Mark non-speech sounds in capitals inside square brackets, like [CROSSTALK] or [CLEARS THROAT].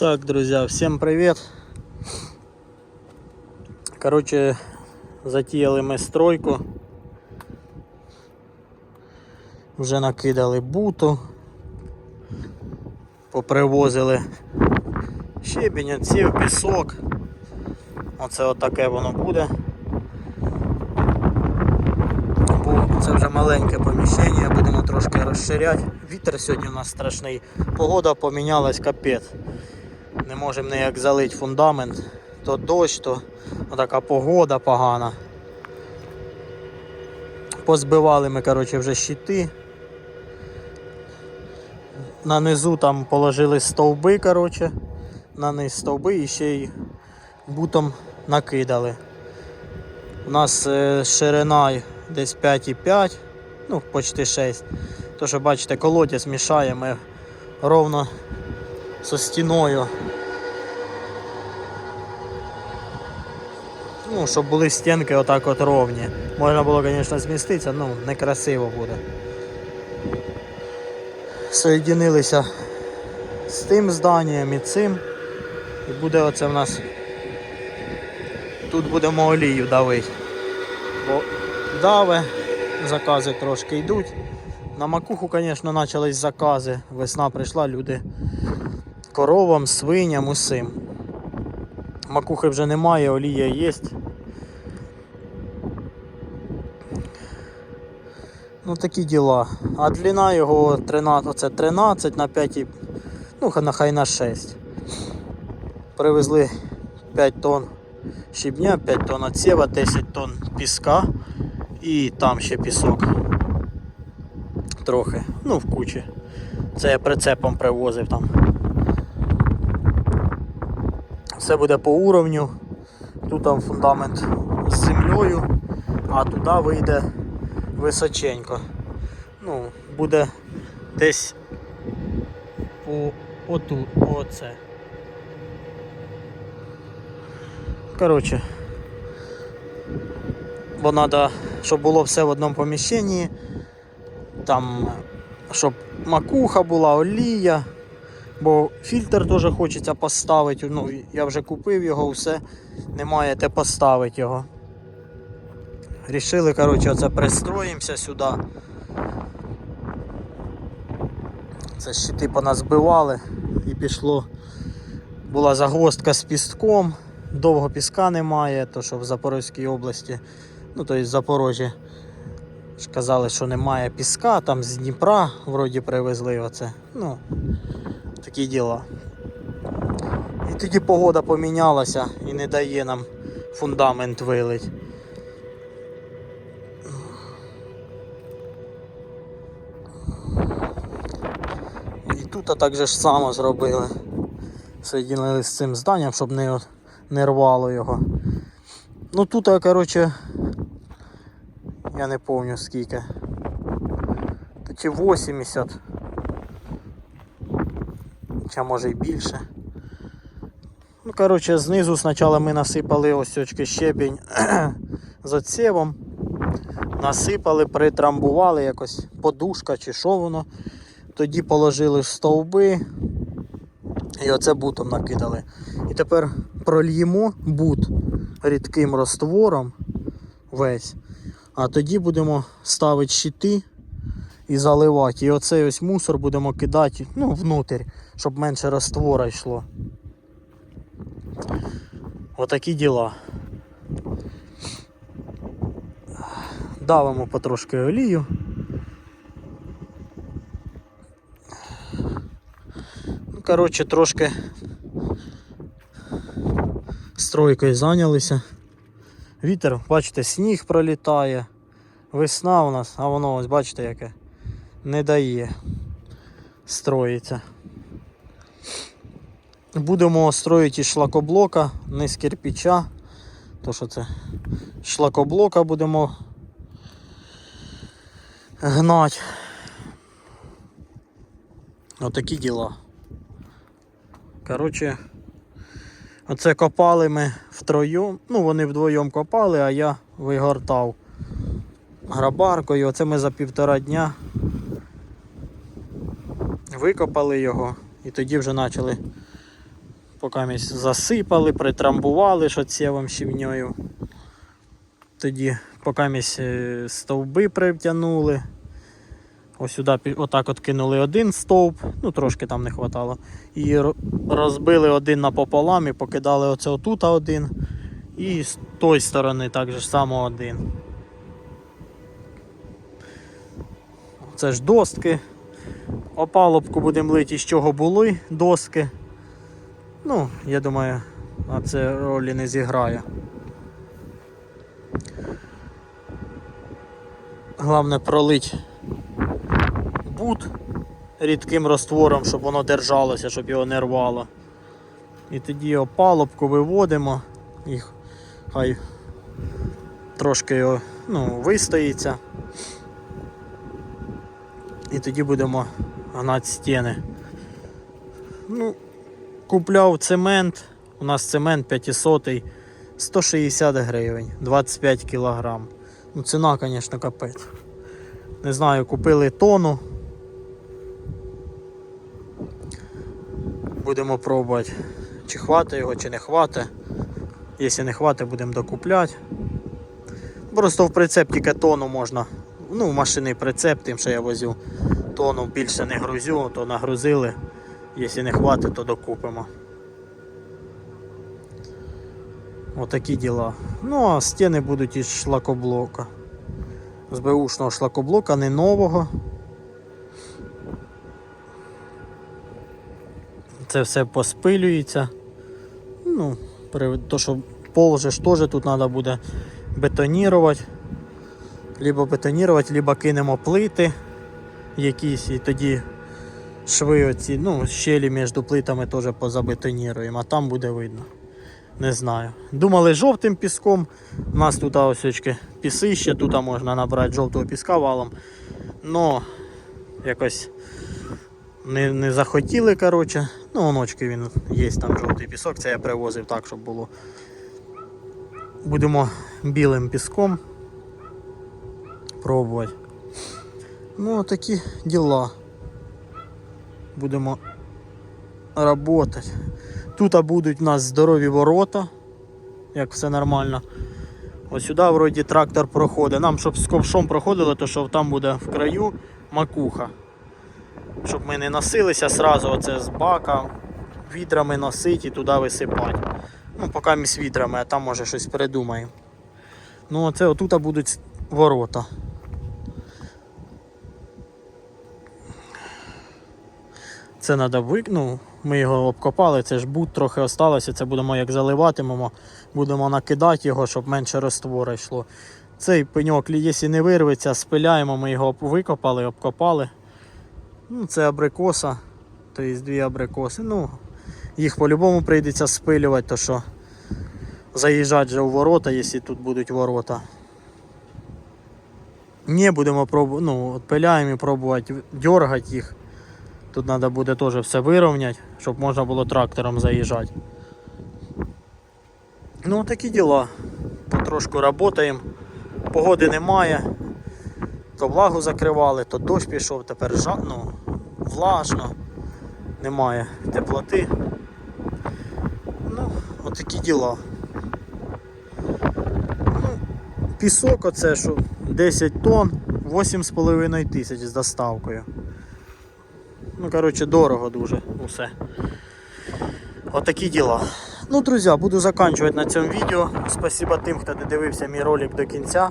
Так, друзья, всем привет. Короче, затіяли ми стройку. Вже накидали буту. Попривозили щебінь, отсів, пісок. Оце отаке воно буде. Це вже маленьке поміщення, будемо трошки розширяти. Вітер сьогодні у нас страшний. Погода помінялась капець. Не можемо ніяк залити фундамент. То дощ, то така погода погана. Позбивали ми коротше, вже щити. На низу там положили стовби, коротше. На низ стовби і ще й бутом накидали. У нас е, ширина десь 5,5, ну почти 6. То що бачите, колодязь мішає, ми ровно со стіною. Ну, щоб були стінки отак от ровні. Можна було, звісно, зміститися, ну, некрасиво буде. Соєдинилися з тим зданням і цим. І буде оце в нас. Тут будемо олію давити. Бо даве, закази трошки йдуть. На макуху, звісно, почались закази. Весна прийшла, люди коровам, свиням, усім. Макухи вже немає, олія є. Ну такі діла. А длина його 13, оце 13 на 5, і- ну нехай на 6. Привезли 5 тонн щебня, 5 тонн отсєва, 10 тонн піска і там ще пісок. Трохи, ну в кучі. Це я прицепом привозив там. Все буде по уровню. Тут там фундамент з землею, а туди вийде височенько. Ну, буде десь по оту, оце. Коротше, бо треба, щоб було все в одному поміщенні. Там, щоб макуха була, олія. Бо фільтр теж хочеться поставити. Ну, я вже купив його, все. Немає де поставити його. Рішили, коротше, оце пристроїмося сюди. Це щити поназбивали і пішло. Була загвоздка з пістком, довго піска немає, то що в Запорізькій області, ну то в Запорожжі ж казали, що немає піска, там з Дніпра вроді привезли оце. Ну, такі діла. І тоді погода помінялася і не дає нам фундамент вилить. Тут так же ж само зробили. Соєдинили з цим зданням, щоб не, не рвало його. Ну тут, коротше, я не пам'ятаю скільки. Чи 80. Чи може й більше. Ну, коротше, знизу спочатку ми насипали ось очки щебінь [CLEARS THROAT] з отсівом. Насипали, притрамбували якось подушка чи що воно. Тоді положили стовби і оце бутом накидали. І тепер прольємо бут рідким розтвором весь. А тоді будемо ставити щити і заливати. І оцей ось мусор будемо кидати ну, внутрь, щоб менше раствора йшло. Отакі діла. Давимо потрошки олію. Коротше, трошки стройкою зайнялися. Вітер, бачите, сніг пролітає. Весна у нас, а воно ось бачите яке не дає строїться. Будемо строїти із шлакоблока, не з кирпича. То що це? Шлакоблока будемо гнати. Отакі діла. Коротше, оце копали ми втроєм. Ну, вони вдвоєм копали, а я вигортав грабаркою. Оце ми за півтора дня викопали його і тоді вже почали Поки засипали, притрамбували шоцєвим щівньою. Тоді поки е, стовби притягнули. Ось сюди отак от кинули один стовп, ну трошки там не хватало. І розбили один напополам і покидали оце отут один. І з тої сторони так же само один. Це ж доски. Опалубку будемо лити, з чого були доски. Ну, я думаю, а це ролі не зіграє. Головне пролить бут рідким раствором, щоб воно держалося, щоб його не рвало. І тоді опалубку виводимо і хай трошки його, ну, вистоїться. І тоді будемо гнати стіни. Ну, купляв цемент. У нас цемент 500 160 гривень, 25 кілограм. Ну, ціна, звісно, капець. Не знаю, купили тону. Будемо пробувати, чи хватить його, чи не хватить. Якщо не хватить, будемо докупляти. Просто в прицеп тільки тону можна. Ну, в машини прицеп, тим, що я возю. Тону більше не грузю, то нагрузили. Якщо не хватить, то докупимо. Отакі діла. Ну, а стіни будуть із шлакоблока. З беушного шлакоблока, не нового. Це все поспилюється. Ну, то, що пол ж теж тут треба буде бетонірувати. Либо бетонірувати, либо кинемо плити якісь і тоді шви оці, ну, щелі між плитами теж позабетоніруємо, а там буде видно. Не знаю. Думали жовтим піском. У нас тут ось очки пісище, тут можна набрати жовтого піска валом. Но якось не, не захотіли, коротше. Ну, оночки він є там жовтий пісок, це я привозив так, щоб було. Будемо білим піском пробувати. Ну, такі діла. Будемо працювати. Тут будуть у нас здорові ворота, як все нормально. Ось сюди вроді трактор проходить. Нам, щоб з ковшом проходило, то що там буде в краю макуха. Щоб ми не носилися сразу оце з бака, відрами носити і туди висипати. Ну, поки ми з відрами, а там може щось придумаємо. Ну, оце отут будуть ворота. Це треба вик... ну, Ми його обкопали, це ж бут трохи осталося, це будемо як заливатимемо, будемо накидати його, щоб менше раствора йшло. Цей пеньок, якщо не вирветься, спиляємо, ми його викопали, обкопали. Ну, Це абрикоса, тобто дві абрикоси. Ну, їх по-любому прийдеться спилювати, то що заїжджати вже у ворота, якщо тут будуть ворота. Не будемо пробувати, ну, відпиляємо і пробувати дергати їх. Тут треба буде теж все вирівняти, щоб можна було трактором заїжджати. Ну, такі діла. Потрошку працюємо. Погоди немає. То влагу закривали, то дощ пішов, тепер ну, влажно, немає теплоти. Ну, отакі діла. Ну, пісок оце, що 10 тонн, 8,5 тисяч з доставкою. Ну, коротше, дорого дуже усе. Отакі діла. Ну, друзі, буду заканчувати на цьому відео. Спасибо тим, хто додивився мій ролик до кінця.